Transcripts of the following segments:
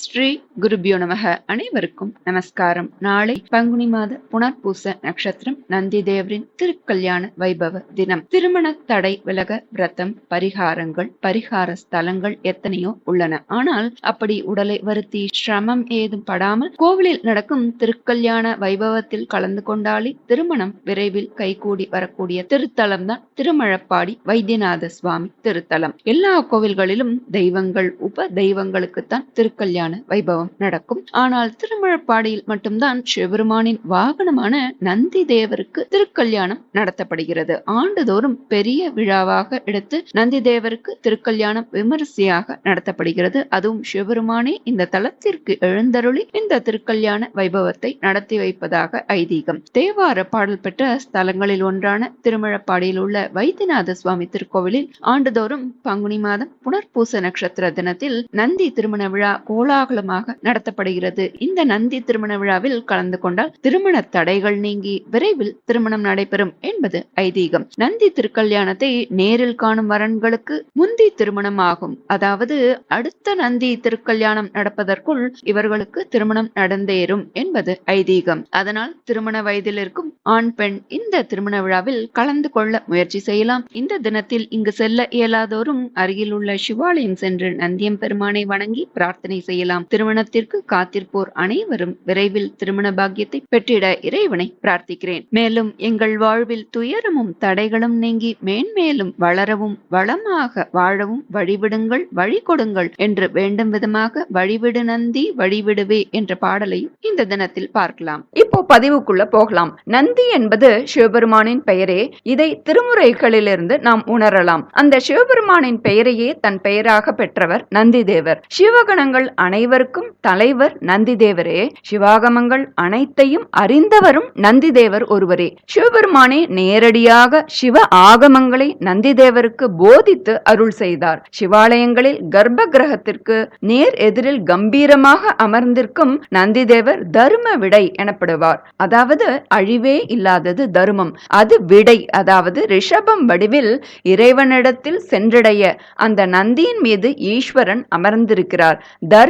ஸ்ரீ குருபியோ நமக. அனைவருக்கும் நமஸ்காரம். நாளை பங்குனி மாத புனர்பூச நட்சத்திரம் நந்தி தேவரின் திருக்கல்யாண வைபவ தினம். திருமண தடை விலக விரதம் பரிகாரங்கள் பரிகார ஸ்தலங்கள் எத்தனையோ உள்ளன. ஆனால் அப்படி உடலை வருத்தி சிரமம் ஏதும் படாமல் கோவிலில் நடக்கும் திருக்கல்யாண வைபவத்தில் கலந்து கொண்டாலே திருமணம் விரைவில் கைகூடி வரக்கூடிய திருத்தலம் தான் திருமழப்பாடி வைத்தியநாத சுவாமி திருத்தலம். எல்லா கோவில்களிலும் தெய்வங்கள் உப தெய்வங்களுக்குத்தான் திருக்கல்யாண மாதிரியான வைபவம் நடக்கும். ஆனால் திருமழப்பாடியில் மட்டும்தான் சிவபெருமானின் வாகனமான நந்தி தேவருக்கு திருக்கல்யாணம் நடத்தப்படுகிறது. ஆண்டுதோறும் பெரிய விழாவாக எடுத்து நந்தி தேவருக்கு திருக்கல்யாணம் விமரிசையாக நடத்தப்படுகிறது. அதுவும் சிவபெருமானே இந்த தலத்திற்கு எழுந்தருளி இந்த திருக்கல்யாண வைபவத்தை நடத்தி வைப்பதாக ஐதீகம். தேவார பாடல் பெற்ற ஸ்தலங்களில் ஒன்றான திருமழப்பாடியில் உள்ள வைத்தியநாத சுவாமி திருக்கோவிலில் ஆண்டுதோறும் பங்குனி மாதம் புனர்பூச நட்சத்திர தினத்தில் நந்தி திருமண விழா கோலா கோலாகலமாக நடத்தப்படுகிறது. இந்த நந்தி திருமண விழாவில் கலந்து கொண்டால் திருமண தடைகள் நீங்கி விரைவில் திருமணம் நடைபெறும் என்பது ஐதீகம். நந்தி திருக்கல்யாணத்தை நேரில் காணும் வரன்களுக்கு முந்தி திருமணம் ஆகும். அதாவது அடுத்த நந்தி திருக்கல்யாணம் நடப்பதற்குள் இவர்களுக்கு திருமணம் நடந்தேறும் என்பது ஐதீகம். அதனால் திருமண வயதில் இருக்கும் ஆண் பெண் இந்த திருமண விழாவில் கலந்து கொள்ள முயற்சி செய்யலாம். இந்த தினத்தில் இங்கு செல்ல இயலாதோரும் அருகில் உள்ள சிவாலயம் சென்று நந்தியம் பெருமானை வணங்கி பிரார்த்தனை செய்யலாம் செய்யலாம். திருமணத்திற்கு காத்திருப்போர் அனைவரும் விரைவில் திருமண பாக்கியத்தை பெற்றிட இறைவனை பிரார்த்திக்கிறேன். மேலும் எங்கள் வாழ்வில் துயரமும் தடைகளும் நீங்கி மேன்மேலும் வளரவும் வளமாக வாழவும் வழிவிடுங்கள் வழி கொடுங்கள் என்று வேண்டும் விதமாக வழிவிடு நந்தி வழிவிடுவே என்ற பாடலையும் இந்த தினத்தில் பார்க்கலாம். இப்போ பதிவுக்குள்ள போகலாம். நந்தி என்பது சிவபெருமானின் பெயரே. இதை திருமுறைகளிலிருந்து நாம் உணரலாம். அந்த சிவபெருமானின் பெயரையே தன் பெயராக பெற்றவர் நந்தி தேவர். சிவகணங்கள் அனைவருக்கும் தலைவர் நந்திதேவரே. சிவாகமங்கள் அனைத்தையும் அறிந்தவரும் நந்திதேவர் ஒருவரே. சிவபெருமானே நேரடியாக சிவ ஆகமங்களை நந்திதேவருக்கு போதித்து அருள் செய்தார். சிவாலயங்களில் கர்ப்ப கிரகத்திற்கு நேர் எதிரில் கம்பீரமாக அமர்ந்திருக்கும் நந்திதேவர் தர்ம விடை எனப்படுவார். அதாவது அழிவே இல்லாதது தர்மம். அது விடை அதாவது ரிஷபம் வடிவில் இறைவனிடத்தில் சென்றடைய அந்த நந்தியின் மீது ஈஸ்வரன் அமர்ந்திருக்கிறார்.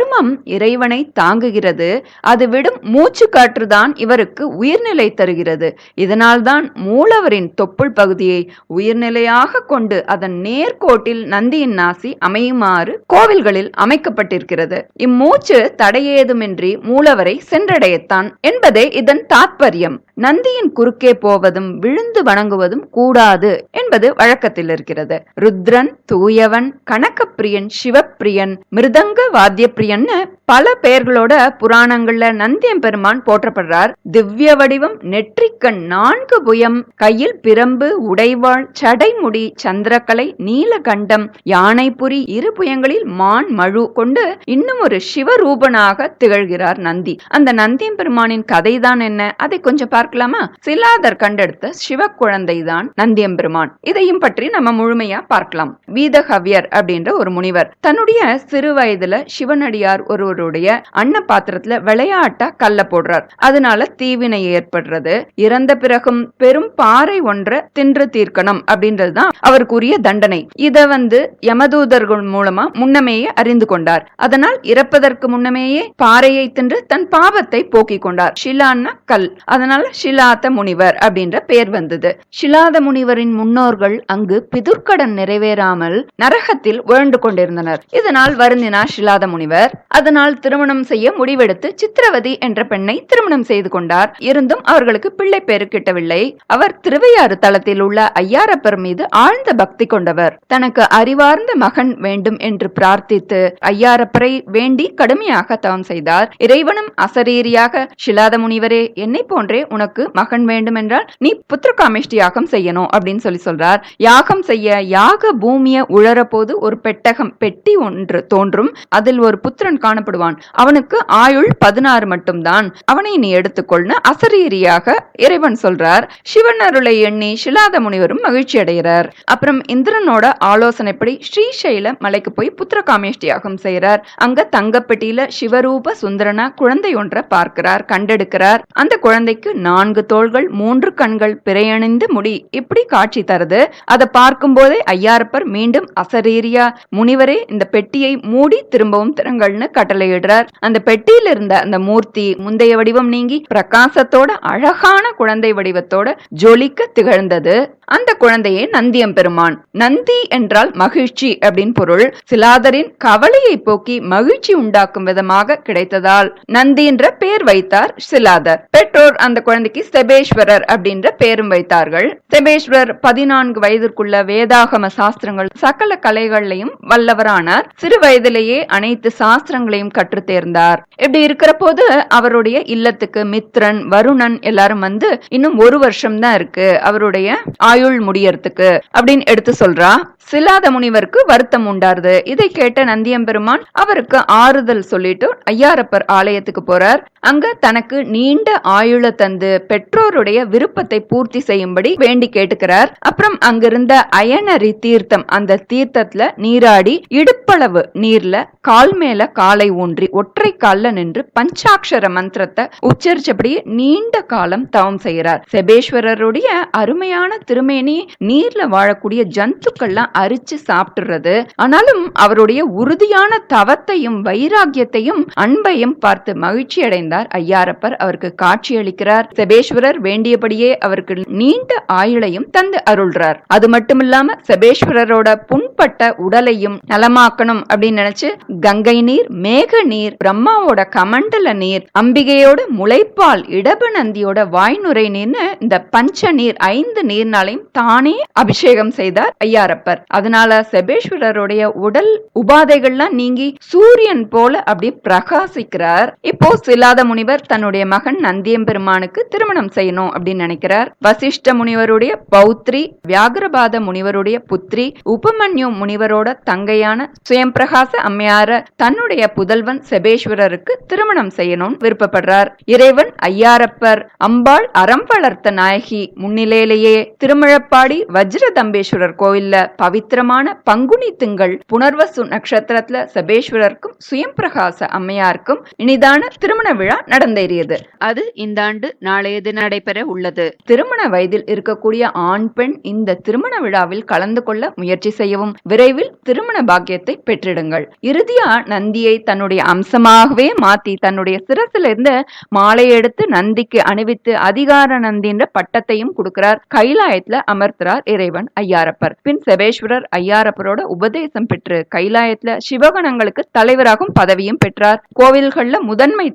தர்மம் இறைவனை தாங்குகிறது. அது விடும் மூச்சு காற்றுதான் இவருக்கு உயிர்நிலை தருகிறது. இதனால்தான் மூலவரின் தொப்புள் பகுதியை உயிர்நிலையாக கொண்டு அதன் நேர்கோட்டில் நந்தியின் நாசி அமையுமாறு கோவில்களில் அமைக்கப்பட்டிருக்கிறது. இம்மூச்சு தடையேதுமின்றி மூலவரை சென்றடையத்தான் என்பதே இதன் தாத்பரியம். நந்தியின் குறுக்கே போவதும் விழுந்து வணங்குவதும் கூடாது என்பது வழக்கத்தில் இருக்கிறது ருத்ரன் தூயவன் கணக்கப்பிரியன் சிவப்பிரியன் மிருதங்க வாத்தியப்பிரியன் வாத்தியப்பிரியன்னு பல பெயர்களோட புராணங்கள்ல நந்தியம் பெருமான் போற்றப்படுறார். திவ்ய வடிவம் நெற்றிக்கண் நான்கு புயம் கையில் பிரம்பு உடைவாள் சடைமுடி சந்திரக்கலை நீலகண்டம் யானைபுரி இரு புயங்களில் மான் மழு கொண்டு இன்னும் ஒரு சிவரூபனாக திகழ்கிறார் நந்தி. அந்த நந்தியம் பெருமானின் கதைதான் என்ன? அதை கொஞ்சம் பார்க்கலாமா? சிலாதர் கண்டெடுத்த சிவ குழந்தை தான் நந்தியம் பெருமான். இதையும் பற்றி நம்ம முழுமையா பார்க்கலாம். வீதஹவியர் அப்படின்ற ஒரு முனிவர். தன்னுடைய சிறு வயதுல சிவனடியார் ஒருவருடைய அன்ன பாத்திரத்துல விளையாட்டா கல்ல போடுறார். அதனால தீவினை ஏற்படுறது. இறந்த பிறகும் பெரும் பாறை ஒன்றை தின்று தீர்க்கணும் அப்படின்றதுதான் அவருக்குரிய தண்டனை. இத வந்து யமதூதர்கள் மூலமா முன்னமேயே அறிந்து கொண்டார். அதனால் இறப்பதற்கு முன்னமேயே பாறையை தின்று தன் பாவத்தை போக்கிக் கொண்டார். ஷிலான்னா கல். அதனால ஷிலாத முனிவர் அப்படின்ற பெயர் வந்தது. ஷிலாத முனிவரின் முன்னோர்கள் அங்கு பிதுர்க்கடன் நிறைவேறாமல் நரகத்தில் உழண்டு கொண்டிருந்தனர் இதனால் வருந்தினார் ஷிலாத முனிவர். அதனால் திருமணம் செய்ய முடிவெடுத்து சித்திரவதி என்ற பெண்ணை திருமணம் செய்து கொண்டார். இருந்தும் அவர்களுக்கு பிள்ளை பேரு கிட்டவில்லை. அவர் திருவையாறு தளத்தில் உள்ள ஐயாரப்பர் மீது ஆழ்ந்த பக்தி கொண்டவர். தனக்கு அறிவார்ந்த மகன் வேண்டும் என்று பிரார்த்தித்து ஐயாரப்பரை வேண்டி கடுமையாக தவம் செய்தார். இறைவனும் அசரீரியாக ஷிலாத முனிவரே என்னை போன்றே உனக்கு மகன் வேண்டும் என்றால் நீ புத்திரகாமிஷ்டி யாகம் செய்யணும் அப்படின்னு சொல்லி சொல்றார். யாகம் செய்ய யாக பூமிய உழற போது ஒரு பெட்டகம் பெட்டி ஒன்று தோன்றும். அதில் ஒரு புத்திரன் காணப்படும் சாப்பிடுவான் அவனுக்கு ஆயுள் பதினாறு மட்டும்தான். அவனை நீ எடுத்துக்கொள்னு அசரீரியாக இறைவன் சொல்றார். சிவன் அருளை எண்ணி சிலாத முனிவரும் மகிழ்ச்சி அடைகிறார். அப்புறம் இந்திரனோட ஆலோசனைப்படி ஸ்ரீசைல மலைக்கு போய் புத்திர காமேஷ்டி யாகம் செய்யறார் அங்க தங்கப்பெட்டியில சிவரூப சுந்தரனா குழந்தை ஒன்றை பார்க்கிறார் கண்டெடுக்கிறார். அந்த குழந்தைக்கு நான்கு தோள்கள் மூன்று கண்கள் பிறையணிந்து முடி இப்படி காட்சி தருது. அதை பார்க்கும் போதே ஐயாரப்பர் மீண்டும் அசரீரியா முனிவரே இந்த பெட்டியை மூடி திரும்பவும் திறங்கள்னு கட்டளை கட்டளையிடுறார் அந்த பெட்டியில் இருந்த அந்த மூர்த்தி முந்தைய வடிவம் நீங்கி பிரகாசத்தோட அழகான குழந்தை வடிவத்தோட ஜொலிக்க திகழ்ந்தது. அந்த குழந்தையே நந்தியம் பெருமான் நந்தி என்றால் மகிழ்ச்சி அப்படின்னு பொருள். சிலாதரின் கவலையை போக்கி மகிழ்ச்சி உண்டாக்கும் விதமாக கிடைத்ததால் நந்தி என்ற பெயர் வைத்தார் சிலாதர். பெற்றோர் அந்த குழந்தைக்கு செபேஸ்வரர் அப்படின்ற பெயரும் வைத்தார்கள். செபேஸ்வரர் பதினான்கு வயதிற்குள்ள வேதாகம சாஸ்திரங்கள் சகல கலைகளையும் வல்லவரானார். சிறு வயதிலேயே அனைத்து சாஸ்திரங்களையும் கற்று தேர்ந்தார். இப்படி இருக்கிற போது அவருடைய இல்லத்துக்கு மித்ரன் வருணன் எல்லாரும் வந்து இன்னும் ஒரு வருஷம் தான் இருக்கு. அவருடைய ஆயுள் முடியறதுக்கு அப்படின்னு எடுத்து சொல்றா. சிலாத முனிவருக்கு வருத்தம் உண்டாருது. இதை கேட்ட நந்தியம்பெருமான் அவருக்கு ஆறுதல் சொல்லிட்டு ஐயாரப்பர் ஆலயத்துக்கு போறார். அங்க தனக்கு நீண்ட ஆயுள தந்து பெற்றோருடைய விருப்பத்தை பூர்த்தி செய்யும்படி வேண்டி கேட்டுக்கிறார். அப்புறம் அங்கிருந்த அயனரி தீர்த்தம் அந்த தீர்த்தத்துல நீராடி இடுப்பளவு நீர்ல கால் மேல காலை ஊன்றி ஒற்றை கால்ல நின்று பஞ்சாட்சர மந்திரத்தை உச்சரிச்சபடியே நீண்ட காலம் தவம் செய்கிறார். செபேஸ்வரருடைய அருமையான திருமேனி நீர்ல வாழக்கூடிய ஜந்துக்கள்லாம் அரிச்சு சாப்பிட்டுறது. ஆனாலும் அவருடைய உறுதியான தவத்தையும் வைராகியத்தையும் அன்பையும் பார்த்து மகிழ்ச்சி அடைந்தார் ஐயாரப்பர் அவருக்கு காட்சியளிக்கிறார் செபேஸ்வரர் வேண்டியபடியே அவருக்கு நீண்ட ஆயுளையும் தந்து அருள்றார். அது மட்டுமில்லாம செபேஸ்வரரோட புண்பட்ட உடலையும் நலமாக்கணும் அப்படின்னு நினைச்சு கங்கை நீர் மேக நீர் பிரம்மாவோட கமண்டல நீர் அம்பிகையோட முளைப்பால் இடப நந்தியோட வாய்நுரை நீர்னு இந்த பஞ்ச நீர் ஐந்து நீர்னாலையும் தானே அபிஷேகம் செய்தார் ஐயாரப்பர். அதனால செபேஸ்வரருடைய உடல் உபாதைகள்லாம் நீங்கி சூரியன் போல அப்படி பிரகாசிக்கிறார். இப்போ சிலாத முனிவர் தன்னுடைய மகன் நந்தியம்பெருமானுக்கு திருமணம் செய்யணும் அப்படின்னு நினைக்கிறார். வசிஷ்ட முனிவருடைய பௌத்ரி வியாகரபாத முனிவருடைய புத்ரி உபமன்யு முனிவரோட தங்கையான சுயம்பிரகாச அம்மையார தன்னுடைய புதல்வன் செபேஸ்வரருக்கு திருமணம் செய்யணும்னு விருப்பப்படுறார். இறைவன் ஐயாரப்பர் அம்பாள் அறம் வளர்த்த நாயகி முன்னிலையிலேயே திருமழப்பாடி வஜ்ரதம்பேஸ்வரர் கோவில்ல பவித்திரமான பங்குனி திங்கள் புனர்வசு நட்சத்திரத்துல செபேஸ்வரருக்கும் சுயம்பிரகாச அம்மையாருக்கும் இனிதான திருமண விழா நடந்தேறியது. அது இந்த ஆண்டு நாளைய தினம் நடைபெற உள்ளது. திருமண வயதில் இருக்கக்கூடிய ஆண் பெண் இந்த திருமண விழாவில் கலந்து கொள்ள முயற்சி செய்யவும். விரைவில் திருமண பாக்கியத்தை பெற்றிடுங்கள். இறுதியா நந்தியை தன்னுடைய அம்சமாகவே மாத்தி தன்னுடைய சிரசில இருந்து மாலை எடுத்து நந்திக்கு அணிவித்து அதிகார நந்தின்ற பட்டத்தையும் கொடுக்கிறார். கைலாயத்துல அமர்த்துறார் இறைவன் ஐயாரப்பர். பின் செபேஸ்வரர் ஐயாரப்பரோட உபதேசம் பெற்று கைலாயத்துல சிவகணங்களுக்கு தலைவராகும் பதவியும் பெற்றார். கோவில்கள்ல முதன்மை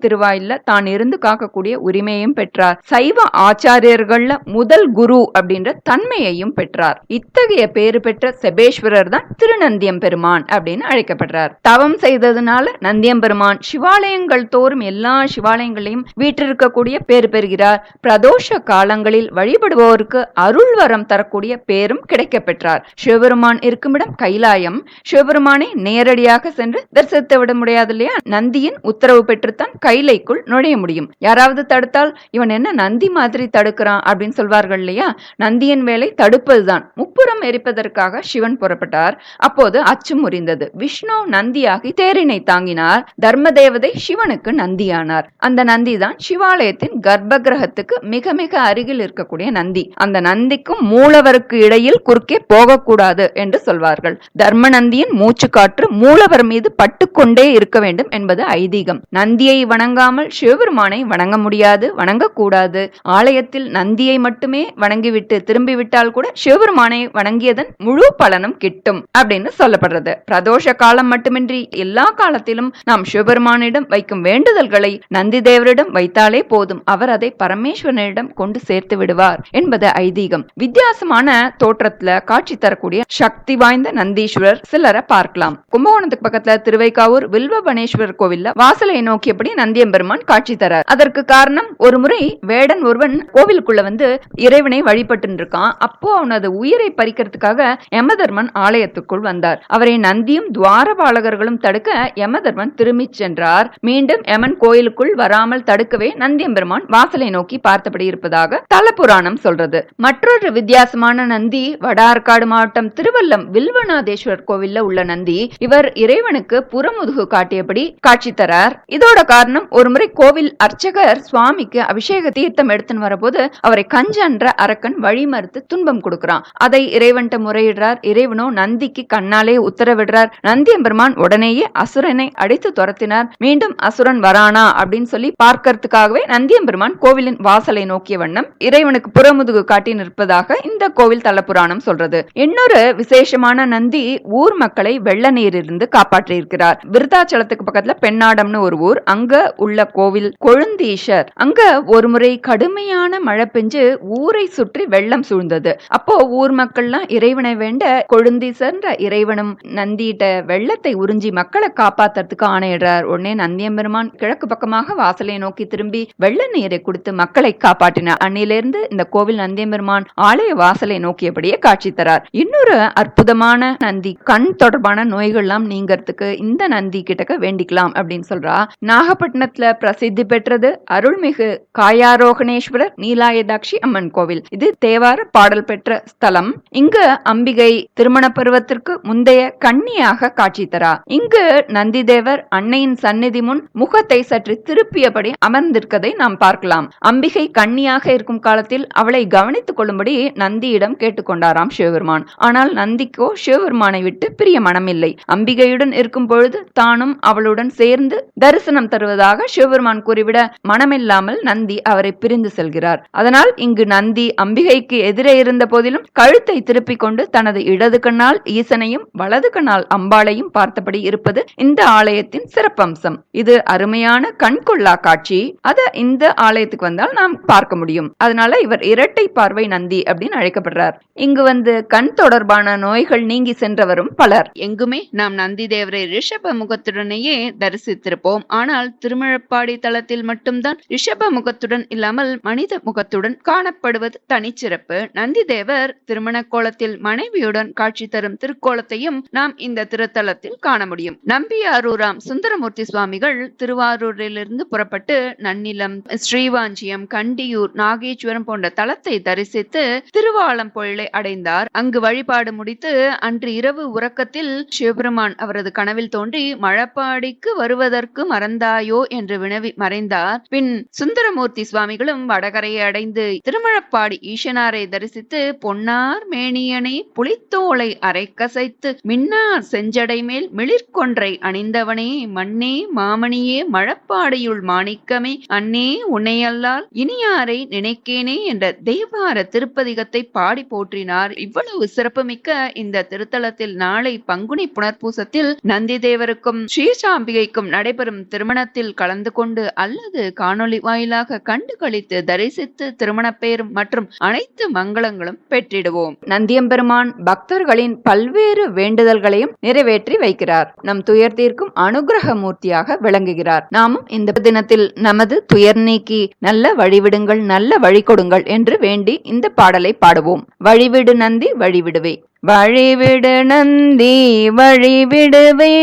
திருவாயில்ல தான் இருந்து காக்கக்கூடிய உரிமையும் பெற்றார். சைவ ஆச்சாரியர்கள்ல முதல் குரு அப்படின்ற தன்மையையும் பெற்றார். இத்தகைய பேறு பெற்ற செபேஸ்வரர் தான் திருநந்தியம் பெருமான் அப்படின்னு அழைக்கப்படுறார். தவம் செய்ததுனால நந்தியம் பெருமான் சிவாலயங்கள் தோறும் எல்லா சிவாலயங்களையும் வீற்றிருக்கக்கூடிய பேர் பெறுகிறார். பிரதோஷ காலங்களில் வழிபடுபவருக்கு அருள் வரம் தரக்கூடிய பேரும் கிடைக்க பெற்றார் சிவபெருமான் இருக்குமிடம் கைலாயம். சிவபெருமானை நேரடியாக சென்று தரிசித்து விட முடியாது இல்லையா? நந்தியின் உத்தரவு பெற்றுத்தான் கைலை வீட்டுக்குள் நுழைய முடியும். யாராவது தடுத்தால் இவன் என்ன நந்தி மாதிரி தடுக்கிறான் அப்படின்னு சொல்வார்கள் இல்லையா? நந்தியின் வேலை தடுப்பதுதான். முப்புறம் எரிப்பதற்காக சிவன் புறப்பட்டார். அப்போது அச்சு முறிந்தது. விஷ்ணு நந்தியாகி தேரினை தாங்கினார். தர்ம தேவதை சிவனுக்கு நந்தியானார். அந்த நந்தி தான் சிவாலயத்தின் கர்ப்ப கிரகத்துக்கு மிக மிக அருகில் இருக்கக்கூடிய நந்தி. அந்த நந்திக்கும் மூலவருக்கு இடையில் குறுக்கே போகக்கூடாது என்று சொல்வார்கள். தர்ம நந்தியின் மூச்சு காற்று மூலவர் மீது பட்டுக்கொண்டே இருக்க வேண்டும் என்பது ஐதீகம். நந்தியை வணங்காமல் சிவபெருமானை வணங்க முடியாது வணங்கக்கூடாது. ஆலயத்தில் நந்தியை மட்டுமே வணங்கிவிட்டு திரும்பிவிட்டால் கூட சிவபெருமானை வணங்கியதன் முழு பலனும் கிட்டும் அப்படின்னு சொல்லப்படுறது. பிரதோஷ காலம் மட்டுமின்றி எல்லா காலத்திலும் நாம் சிவபெருமானிடம் வைக்கும் வேண்டுதல்களை நந்தி தேவரிடம் வைத்தாலே போதும். அவர் அதை பரமேஸ்வரனிடம் கொண்டு சேர்த்து விடுவார் என்பது ஐதீகம். வித்தியாசமான தோற்றத்துல காட்சி தரக்கூடிய சக்தி வாய்ந்த நந்தீஸ்வரர் சிலரை பார்க்கலாம். கும்பகோணத்துக்கு பக்கத்துல திருவைக்காவூர் வில்வபனேஸ்வரர் கோவில்ல வாசலை நோக்கியபடி நந்தியம்பெருமான் பெருமான் காட்சி தரார். அதற்கு காரணம் ஒரு முறை வேடன் ஒருவன் கோவிலுக்குள்ள வந்து இறைவனை வழிபட்டு இருக்கான் அப்போ அவனது உயிரை பறிக்கிறதுக்காக யமதர்மன் ஆலயத்துக்குள் வந்தார். அவரை நந்தியும் துவாரபாலகர்களும் தடுக்க யமதர்மன் திரும்பிச் சென்றார். மீண்டும் யமன் கோயிலுக்குள் வராமல் தடுக்கவே நந்தியம்பெருமான் வாசலை நோக்கி பார்த்தபடி இருப்பதாக தல புராணம் சொல்றது. மற்றொரு வித்தியாசமான நந்தி வடார்காடு மாவட்டம் திருவல்லம் வில்வநாதேஸ்வரர் கோவில்ல உள்ள நந்தி இவர் இறைவனுக்கு புறமுதுகு காட்டியபடி காட்சி தரார். இதோட காரணம் ஒரு ஒருமுறை கோவில் அர்ச்சகர் சுவாமிக்கு அபிஷேக தீர்த்தம் எடுத்துன்னு வரபோது அவரை கஞ்சன்ற அரக்கன் வழி மறுத்து துன்பம் கொடுக்கிறான். அதை இறைவன்ட்ட முறையிடுறார். இறைவனோ நந்திக்கு கண்ணாலே உத்தரவிடுறார். நந்தியம்பெருமான் உடனேயே அசுரனை அடித்து துரத்தினார். மீண்டும் அசுரன் வரானா அப்படின்னு சொல்லி பார்க்கறதுக்காகவே நந்தியம்பெருமான் கோவிலின் வாசலை நோக்கிய வண்ணம் இறைவனுக்கு புறமுதுகு காட்டி நிற்பதாக இந்த கோவில் தலபுராணம் சொல்றது. இன்னொரு விசேஷமான நந்தி ஊர் மக்களை வெள்ள நீரிலிருந்து காப்பாற்றியிருக்கிறார். விருதாச்சலத்துக்கு பக்கத்துல பெண்ணாடம்னு ஒரு ஊர். அங்க உள்ள கோவில் கொழுந்தீஷர். அங்க ஒருமுறை கடுமையான மழை பெஞ்சு ஊரை சுற்றி வெள்ளம் சூழ்ந்தது. அப்போ ஊர் மக்கள்லாம் இறைவனை வேண்ட கொழுந்தீசர்ன்ற இறைவனும் நந்திட்ட வெள்ளத்தை உறிஞ்சி மக்களை காப்பாத்துறதுக்கு ஆணையிடுறார். உடனே நந்தியம்பெருமான் கிழக்கு பக்கமாக வாசலை நோக்கி திரும்பி வெள்ள நீரை கொடுத்து மக்களை காப்பாற்றினார். அன்னிலிருந்து இந்த கோவில் நந்தியம்பெருமான் ஆலய வாசலை நோக்கியபடியே காட்சி தரார். இன்னொரு அற்புதமான நந்தி கண் தொடர்பான நோய்கள்லாம் நீங்கிறதுக்கு இந்த நந்தி கிட்டக்க வேண்டிக்கலாம் அப்படின்னு சொல்றா. நாகப்பட்டினத்துல பிரசித்தி பெற்றது அருள்மிகு காயாரோகணேஸ்வரர் நீலாயதாட்சி அம்மன் கோவில். இது தேவார பாடல் பெற்ற ஸ்தலம். இங்கு அம்பிகை திருமண பருவத்திற்கு முந்தைய கன்னியாக காட்சி தரா. இங்கு நந்திதேவர் அன்னையின் சந்நிதி முன் முகத்தை சற்று திருப்பியபடி அமர்ந்திருக்கதை நாம் பார்க்கலாம். அம்பிகை கன்னியாக இருக்கும் காலத்தில் அவளை கவனித்துக் கொள்ளும்படி நந்தியிடம் கேட்டுக்கொண்டாராம் சிவபெருமான். ஆனால் நந்திக்கோ சிவபெருமானை விட்டு பிரிய மனமில்லை. அம்பிகையுடன் இருக்கும் பொழுது தானும் அவளுடன் சேர்ந்து தரிசனம் தருவதாக சிவ சிவபெருமான் கூறிவிட மனமில்லாமல் நந்தி அவரை பிரிந்து செல்கிறார். அதனால் இங்கு நந்தி அம்பிகைக்கு எதிரே இருந்த போதிலும் கழுத்தை திருப்பிக் கொண்டு தனது இடது கண்ணால் ஈசனையும் வலது கண்ணால் அம்பாளையும் பார்த்தபடி இருப்பது இந்த ஆலயத்தின் சிறப்பம்சம். இது அருமையான கண்கொள்ளா காட்சி. அத இந்த ஆலயத்துக்கு வந்தால் நாம் பார்க்க முடியும். அதனால இவர் இரட்டை பார்வை நந்தி அப்படின்னு அழைக்கப்படுறார். இங்கு வந்து கண் தொடர்பான நோய்கள் நீங்கி சென்றவரும் பலர். எங்குமே நாம் நந்தி தேவரை ரிஷப முகத்துடனேயே தரிசித்திருப்போம். ஆனால் திருமழப்பா திருமழப்பாடி தளத்தில் மட்டும்தான் ரிஷப முகத்துடன் இல்லாமல் மனித முகத்துடன் காணப்படுவது தனிச்சிறப்பு நந்திதேவர் திருமண கோலத்தில் மனைவியுடன் காட்சி தரும் திருக்கோலத்தையும் நாம் இந்த திருத்தலத்தில் காண முடியும். நம்பியாரூராம் சுந்தரமூர்த்தி சுவாமிகள் திருவாரூரிலிருந்து புறப்பட்டு நன்னிலம் ஸ்ரீவாஞ்சியம் கண்டியூர் நாகேஸ்வரம் போன்ற தலத்தை தரிசித்து திருவாளம்பொழிலை அடைந்தார். அங்கு வழிபாடு முடித்து அன்று இரவு உறக்கத்தில் சிவபெருமான் அவரது கனவில் தோன்றி மழப்பாடிக்கு வருவதற்கு மறந்தாயோ என்று வினவி மறைந்தார். பின் சுந்தரமூர்த்தி சுவாமிகளும் வடகரையை அடைந்து திருமழப்பாடி ஈசனாரை தரிசித்து பொன்னார் மேனியனை புலித்தோலை அரைக்கசைத்து மின்னார் செஞ்சடை மேல் மிளிர்கொன்றை அணிந்தவனே மண்ணே மாமணியே மழப்பாடியுள் மாணிக்கமே அன்னே உன்னையல்லால் இனியாரை நினைக்கேனே என்ற தெய்வார திருப்பதிகத்தை பாடி போற்றினார். இவ்வளவு சிறப்புமிக்க இந்த திருத்தலத்தில் நாளை பங்குனி புனர்பூசத்தில் நந்தி தேவருக்கும் ஸ்ரீசாம்பிகைக்கும் நடைபெறும் திருமணத்தில் கலந்து கொண்டு அல்லது காணொளி வாயிலாக கண்டு கழித்து தரிசித்து திருமணப்பேர் மற்றும் அனைத்து மங்களங்களும் பெற்றிடுவோம். நந்தியம்பெருமான் பக்தர்களின் பல்வேறு வேண்டுதல்களையும் நிறைவேற்றி வைக்கிறார். நம் துயர் தீர்க்கும் அனுகிரக மூர்த்தியாக விளங்குகிறார். நாமும் இந்த தினத்தில் நமது துயர் நீக்கி நல்ல வழிவிடுங்கள் நல்ல வழி கொடுங்கள் என்று வேண்டி இந்த பாடலை பாடுவோம். வழிவிடு நந்தி வழிவிடுவே. வழிவிடு நந்தி வழிவிடுவே.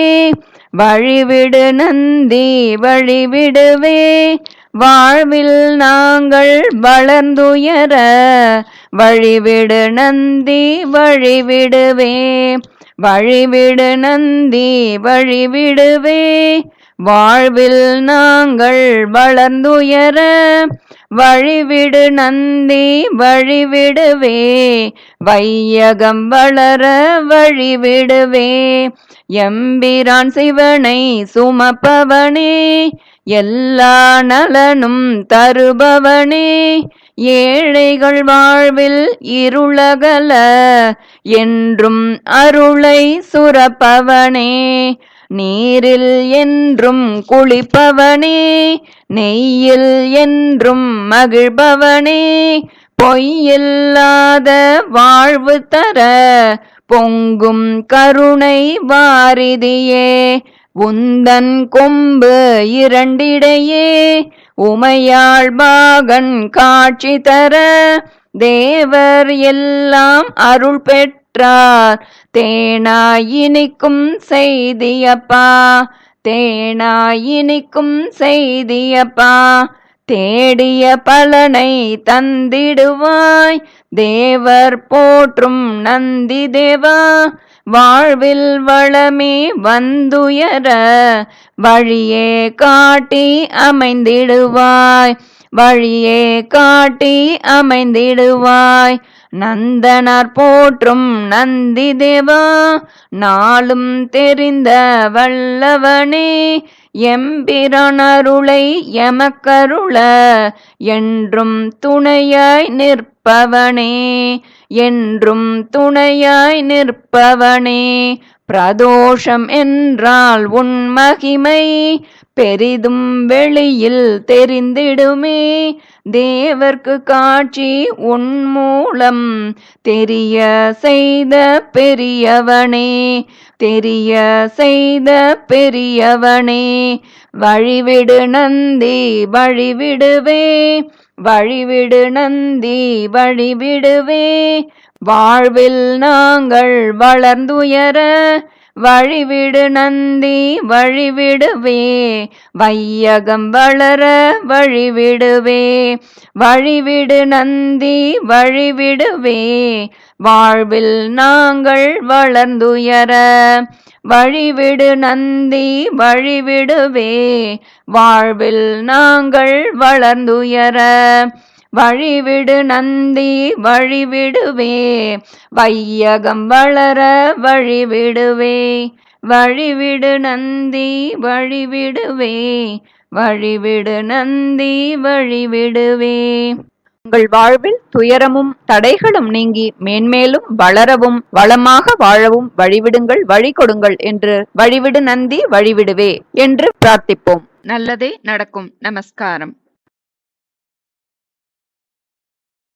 வழிவிடு நந்தி வழிவிடுவே. வாழ்வில் நாங்கள் வளர்ந்துயர. வழிவிடு நந்தி வழிவிடுவே. வழிவிடு நந்தி வழிவிடுவே. வாழ்வில் நாங்கள் வளர்ந்துயர. வழிவிடு நந்தி வழிவிடுவே. வையகம் வளர வழிவிடுவே. எம்பிரான் சிவனை சுமப்பவனே எல்லா நலனும் தருபவனே. ஏழைகள் வாழ்வில் இருளகல என்றும் அருளை சுரப்பவனே. நீரில் என்றும் குளிப்பவனே நெய்யில் என்றும் மகிழ்பவனே. பொய்யில்லாத வாழ்வு தர பொங்கும் கருணை வாரிதியே. உந்தன் கொம்பு இரண்டிடையே. உமையாள் பாகன் காட்சி தர. தேவர் எல்லாம் அருள் பெற்றார். தேனாயினிக்கும் செய்தியப்பா. தேனாயினிக்கும் செய்தியப்பா. தேடிய பலனை தந்திடுவாய். தேவர் போற்றும் நந்தி தேவா வாழ்வில் வளமே வந்துயர வழியே காட்டி அமைந்திடுவாய். வழியே காட்டி அமைந்திடுவாய். நந்தனார் போற்றும் நந்தி தேவா நாளும் தெரிந்த வல்லவனே எம்பிரணருளை எமக்கருள என்றும் துணையாய் நிற்பவனே என்றும் துணையாய் நிற்பவனே பிரதோஷம் என்றால் உன் மகிமை பெரிதும் வெளியில் தெரிந்திடுமே தேவர்க்கு காட்சி உன் மூலம். தெரிய செய்த பெரியவனே தெரிய செய்த பெரியவனே வழிவிடு நந்தி வழிவிடுவே வழிவிடு நந்தி வழிவிடுவே. வாழ்வில் நாங்கள் வளர்ந்துயர வழிவிடு நந்தி வழிவிடுவே. வையகம் வளர வழிவிடுவே. வழிவிடு நந்தி வழிவிடுவே. வாழ்வில் நாங்கள் வளர்ந்துயர. வழிவிடு நந்தி வழிவிடுவே. வாழ்வில் நாங்கள் வளர்ந்துயர. வழிவிடு நந்தி வழிவிடுவே. வையகம் வளர வழிவிடுவே. வழிவிடு நந்தி வழிவிடுவே. வழிவிடு நந்தி வழிவிடுவே. உங்கள் வாழ்வில் துயரமும் தடைகளும் நீங்கி மேன்மேலும் வளரவும் வளமாக வாழவும் வழிவிடுங்கள் வழி கொடுங்கள் என்று வழிவிடு நந்தி வழிவிடுவே என்று பிரார்த்திப்போம். நல்லதே நடக்கும். நமஸ்காரம்.